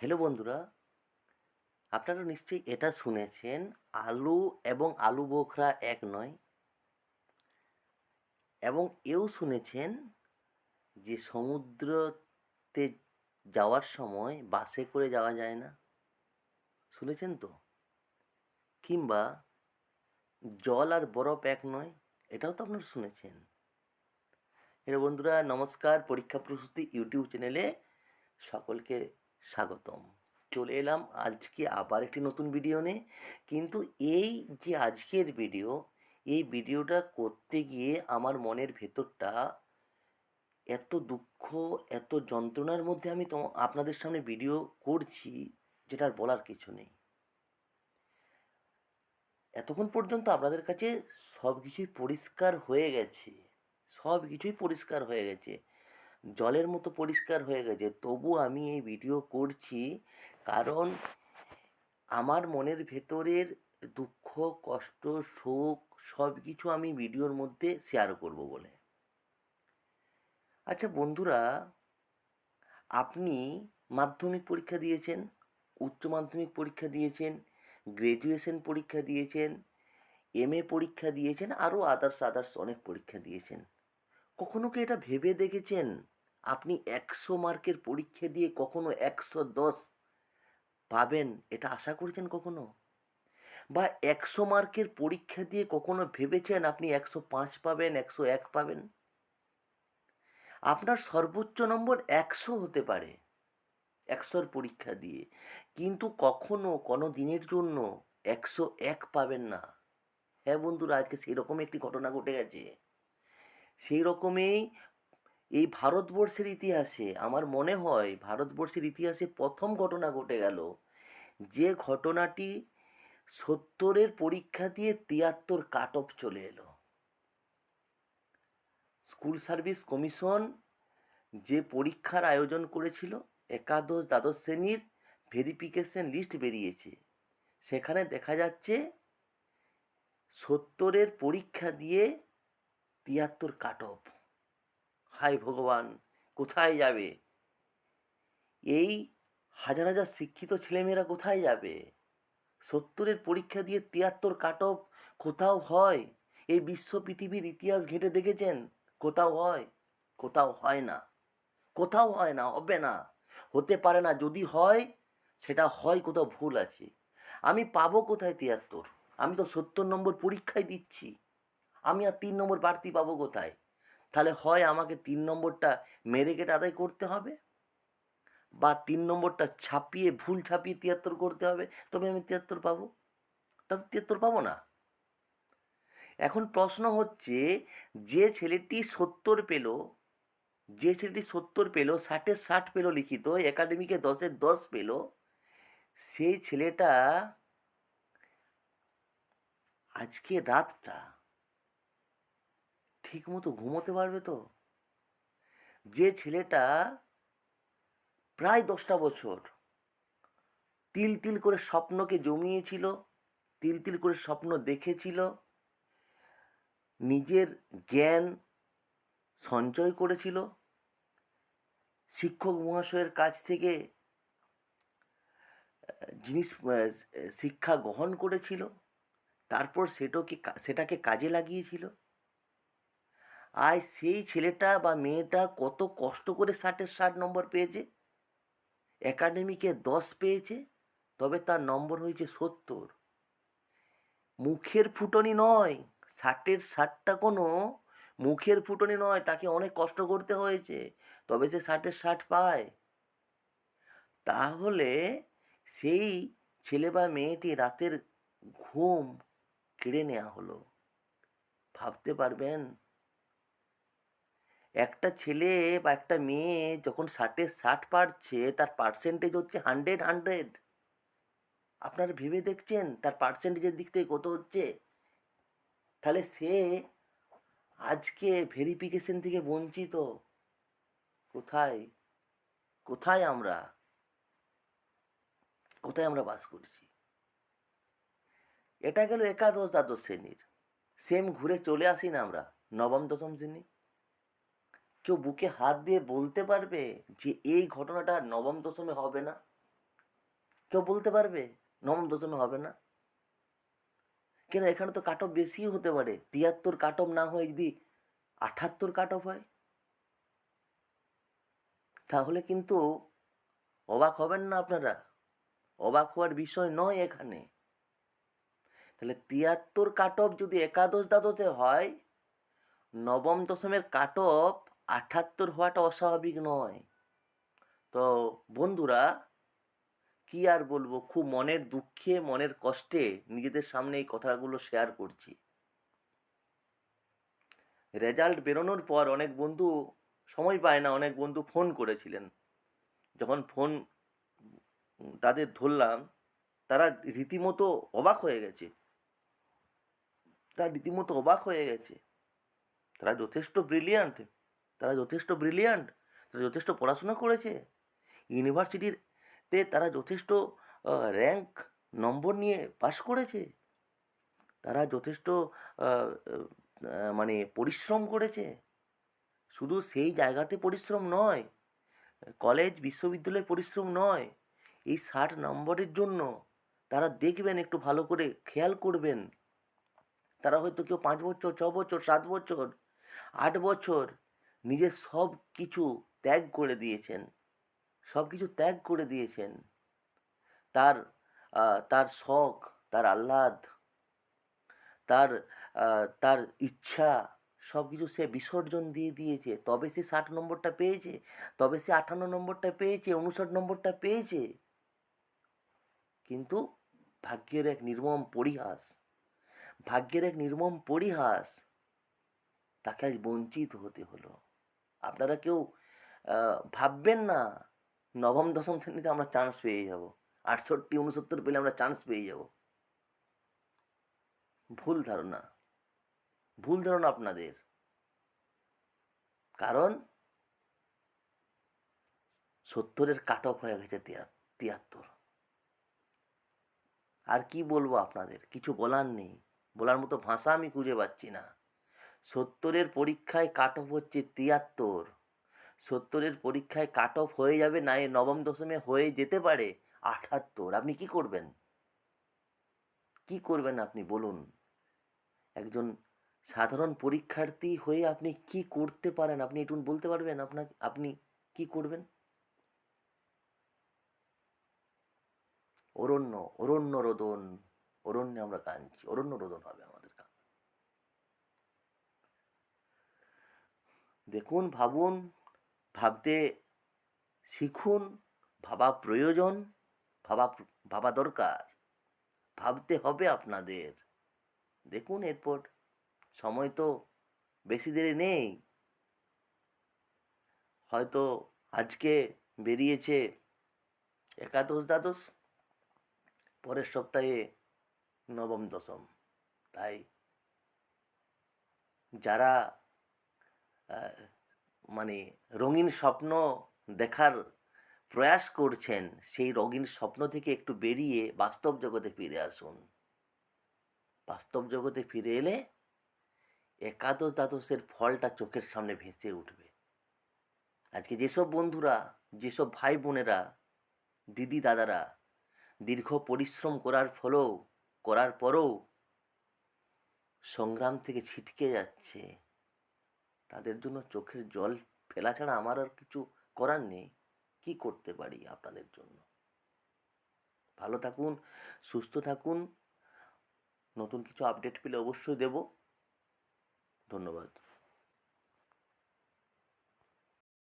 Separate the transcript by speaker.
Speaker 1: Hello বন্ধুরা, আপনারা নিশ্চয়ই এটা শুনেছেন, আলু এবং আলু বোখরা এক নয়। এবং এও শুনেছেন যে সমুদ্রতে যাওয়ার সময় বাসে করে যাওয়া যায় না। শুনেছেন তো? কিংবা জল আর বরফ এক নয়, এটাও তো আপনারা শুনেছেন। হ্যালো বন্ধুরা, নমস্কার, পরীক্ষা প্রস্তুতি ইউটিউব চ্যানেলে সকলকে স্বাগতম। চলে এলাম আজকে আবার একটি নতুন ভিডিও নিয়ে। কিন্তু এই যে আজকের ভিডিও এই ভিডিওটা করতে গিয়ে আমার মনের ভেতরটা এত দুঃখ, এত যন্ত্রণার মধ্যে আমি তো আপনাদের সামনে ভিডিও করছি যেটার বলার কিছু নেই। এতক্ষণ পর্যন্ত আপনাদের কাছে সব কিছুই পরিষ্কার হয়ে গেছে সব কিছুই পরিষ্কার হয়ে গেছে। জলের মতো পরিষ্কার হয়ে গেছে। তবু আমি এই ভিডিও করছি কারণ আমার মনের ভেতরের দুঃখ, কষ্ট, শোক সব কিছু আমি ভিডিওর মধ্যে শেয়ার করব বলে। আচ্ছা বন্ধুরা, আপনি মাধ্যমিক পরীক্ষা দিয়েছেন, উচ্চ মাধ্যমিক পরীক্ষা দিয়েছেন গ্র্যাজুয়েশন পরীক্ষা দিয়েছেন এমএ পরীক্ষা দিয়েছেন, আরও আদার্স আদার্স অনেক পরীক্ষা দিয়েছেন। কখনো কি এটা ভেবে দেখেছেন? আপনি একশো মার্কের পরীক্ষা দিয়ে কখনো একশো দশ পাবেন, এটা আশা করেছেন কখনো? বা একশো মার্কের পরীক্ষা দিয়ে কখনো ভেবেছেন আপনি একশো পাঁচ পাবেন, একশো এক পাবেন? আপনার সর্বোচ্চ নম্বর একশো হতে পারে একশোর পরীক্ষা দিয়ে। কিন্তু কখনো, কোনো দিনের জন্য একশো এক পাবেন না। হ্যাঁ বন্ধুরা, আজকে সেরকম একটি ঘটনা ঘটে গেছে। সেই রকমই এই ভারতবর্ষের ইতিহাসে আমার মনে হয় ভারতবর্ষের ইতিহাসে প্রথম ঘটনা ঘটে গেল যে ঘটনাটি সত্তরের পরীক্ষা দিয়ে তিয়াত্তর কাট অফ চলে এলো। স্কুল সার্ভিস কমিশন যে পরীক্ষার আয়োজন করেছিল, একাদশ দ্বাদশ শ্রেণির ভেরিফিকেশন লিস্ট বেরিয়েছে। সেখানে দেখা যাচ্ছে সত্তরের পরীক্ষা দিয়ে তিয়াত্তর কাট অফ হাই ভগবান, কোথায় যাবে? এই হাজার হাজার শিক্ষিত ছেলেমেয়েরা কোথায় যাবে? সত্তরের পরীক্ষা দিয়ে তিয়াত্তর কাট অফ কোথাও হয়? এই বিশ্ব পৃথিবীর ইতিহাস ঘেঁটে দেখেছেন? কোথাও হয়? কোথাও হয় না। কোথাও হয় না, হবে না। হতে পারে না, যদি হয়, সেটা হয় কোথাও ভুল আছে। আমি পাবো কোথায় তিয়াত্তর? আমি তো সত্তর নম্বর পরীক্ষায় দিচ্ছি। আমি আর তিন নম্বর বাড়তি পাবো কোথায়? তাহলে হয় আমাকে তিন নম্বরটা মেরে কেটে আদায় করতে হবে? বা তিন নম্বরটা ছাপিয়ে, ভুল ছাপিয়ে তিয়াত্তর করতে হবে? তবে আমি তিয়াত্তর পাবো। তা তিয়াত্তর পাবো না। এখন প্রশ্ন হচ্ছে, যে ছেলেটি সত্তর পেল, যে ছেলেটি সত্তর পেল, ষাটের ষাট পেল লিখিত, একাডেমিকে দশের দশ পেল, সেই ছেলেটা আজকে রাতটা ঠিক মতো ঘুমোতে পারবে তো? যে ছেলেটা প্রায় দশটা বছর তিল তিল করে স্বপ্নকে জমিয়েছিল, তিল তিল করে স্বপ্ন দেখেছিল, নিজের জ্ঞান সঞ্চয় করেছিল, শিক্ষক মহাশয়ের কাছ থেকে জিনিস শিক্ষা গ্রহণ করেছিল, তারপর সেটাকে সেটাকে কাজে লাগিয়েছিল। আর সেই ছেলেটা বা মেয়েটা কত কষ্ট করে ষাটের ষাট নম্বর পেয়েছে? একাডেমিকে দশ পেয়েছে, তবে তার নম্বর হয়েছে সত্তর। মুখের ফুটনি নয়, ষাটের ষাটটা কোনো মুখের ফুটনি নয়, তাকে অনেক কষ্ট করতে হয়েছে, তবে সে ষাটের ষাট পায়। তাহলে সেই ছেলে বা মেয়েটি রাতের ঘুম কেড়ে নেওয়া হলো। ভাবতে পারবেন? একটা ছেলে বা একটা মেয়ে যখন ষাটে ষাট পারছে, তার পার্সেন্টেজ হচ্ছে হান্ড্রেড হান্ড্রেড আপনারা ভেবে দেখছেন, তার পার্সেন্টেজের দিক থেকে কত হচ্ছে? তাহলে সে আজকে ভেরিফিকেশন থেকে বঞ্চিত। কোথায়? কোথায় আমরা? কোথায় আমরা বাস করছি? এটা গেল একাদশ দ্বাদশ শ্রেণির। সেম ঘুরে চলে আসি না আমরা, নবম, দশম শ্রেণি? কেউ বুকে হাত দিয়ে বলতে পারবে যে এই ঘটনাটা নবম দশমে হবে না? কেউ বলতে পারবে নবম দশমে হবে না? কেন এখানে তো কাট অফ বেশি হতে পারে। তিয়াত্তর কাট অফ না হয় যদি আঠাত্তর কাট অফ হয়। তাহলে কিন্তু অবাক হবেন না আপনারা। অবাক হওয়ার বিষয় নয় এখানে। তাহলে তিয়াত্তর কাট অফ যদি একাদশ দ্বাদশে হয়, নবম দশমের কাট অফ আঠাত্তর হওয়াটা অস্বাভাবিক নয়। তো বন্ধুরা, কি আর বলব, খুব মনের দুঃখে, মনের কষ্টে নিজেদের সামনে এই কথাগুলো শেয়ার করছি। রেজাল্ট বেরোনোর পর অনেক বন্ধু সময় পায় না, অনেক বন্ধু ফোন করেছিলেন। যখন ফোন তাদের ধরলাম, তারা রীতিমতো অবাক হয়ে গেছে। তারা রীতিমতো অবাক হয়ে গেছে। তারা যথেষ্ট ব্রিলিয়ান্ট তারা যথেষ্ট ব্রিলিয়ান্ট, তারা যথেষ্ট পড়াশোনা করেছে। ইউনিভার্সিটিতে তারা যথেষ্ট র্যাঙ্ক নম্বর নিয়ে পাশ করেছে। তারা যথেষ্ট মানে পরিশ্রম করেছে। শুধু সেই জায়গাতে পরিশ্রম নয় কলেজ বিশ্ববিদ্যালয়ে পরিশ্রম নয়, এই ষাট নম্বরের জন্য তারা দেখবেন একটু ভালো করে খেয়াল করবেন। তারা হয়তো কেউ পাঁচ বছর, ছ বছর, সাত বছর, আট বছর নিজের সব কিছু ত্যাগ করে দিয়েছেন। সব কিছু ত্যাগ করে দিয়েছেন। তার তার শখ, তার আহ্লাদ, তার তার ইচ্ছা, সব কিছু সে বিসর্জন দিয়ে দিয়েছে। তবে সে ষাট নম্বরটা পেয়েছে, তবে সে আটান্ন নম্বরটা পেয়েছে, উনষাট নম্বরটা পেয়েছে। কিন্তু ভাগ্যের এক নির্মম পরিহাস, ভাগ্যের এক নির্মম পরিহাস, তাকে আজ বঞ্চিত হতে হলো। আপনারা কেউ ভাববেন না, নবম, দশম শ্রেণীতে আমরা চান্স পেয়ে যাব। আটষট্টি উনসত্তর পেলে আমরা চান্স পেয়ে যাব। ভুল ধারণা। ভুল ধারণা আপনাদের। কারণ, সত্তরের কাট অফ হয়ে গেছে তিয়াত্তর। আর কি বলব আপনাদের? কিছু বলার নেই। বলার মতো ভাষা আমি খুঁজে পাচ্ছি না। সত্তরের পরীক্ষায় কাট অফ হচ্ছে তিয়াত্তর। সত্তরের পরীক্ষায় কাট অফ হয়ে যাবে না, এ নবম দশমে হয়ে যেতে পারে আঠাত্তর। আপনি কি করবেন? কি করবেন আপনি? বলুন। একজন সাধারণ পরীক্ষার্থী হয়ে আপনি কি করতে পারেন? আপনি একটু বলতে পারবেন আপনাকে? আপনি কি করবেন? অরণ্য অরণ্য রোদন। অরণ্যে আমরা কাঁদছি। অরণ্য রোদন হবে আমাদের কান দেখুন, ভাবুন, ভাবতে শিখুন, ভাবা প্রয়োজন, ভাবা ভাবা দরকার। ভাবতে হবে আপনাদের। দেখুন এরপর, সময় তো বেশি দেরি নেই। হয়তো আজকে বেরিয়েছে একাদশ দ্বাদশ, পরের সপ্তাহে নবম দশম। তাই যারা মানে রঙিন স্বপ্ন দেখার প্রয়াস করছেন, সেই রঙিন স্বপ্ন থেকে একটু বেরিয়ে বাস্তব জগতে ফিরে আসুন। বাস্তব জগতে ফিরে এলে একাদশ দ্বাদশের ফলটা চোখের সামনে ভেসে উঠবে। আজকে যেসব বন্ধুরা, যেসব ভাই বোনেরা দিদি দাদারা দীর্ঘ পরিশ্রম করার ফলেও, করার পরেও সংগ্রাম থেকে ছিটকে যাচ্ছে তাদের জন্য চোখের জল ফেলা ছাড়া আমার আর কিছু করার নেই। কী করতে পারি আপনাদের জন্য? ভালো থাকুন, সুস্থ থাকুন। নতুন কিছু আপডেট পেলে অবশ্যই দেব। ধন্যবাদ।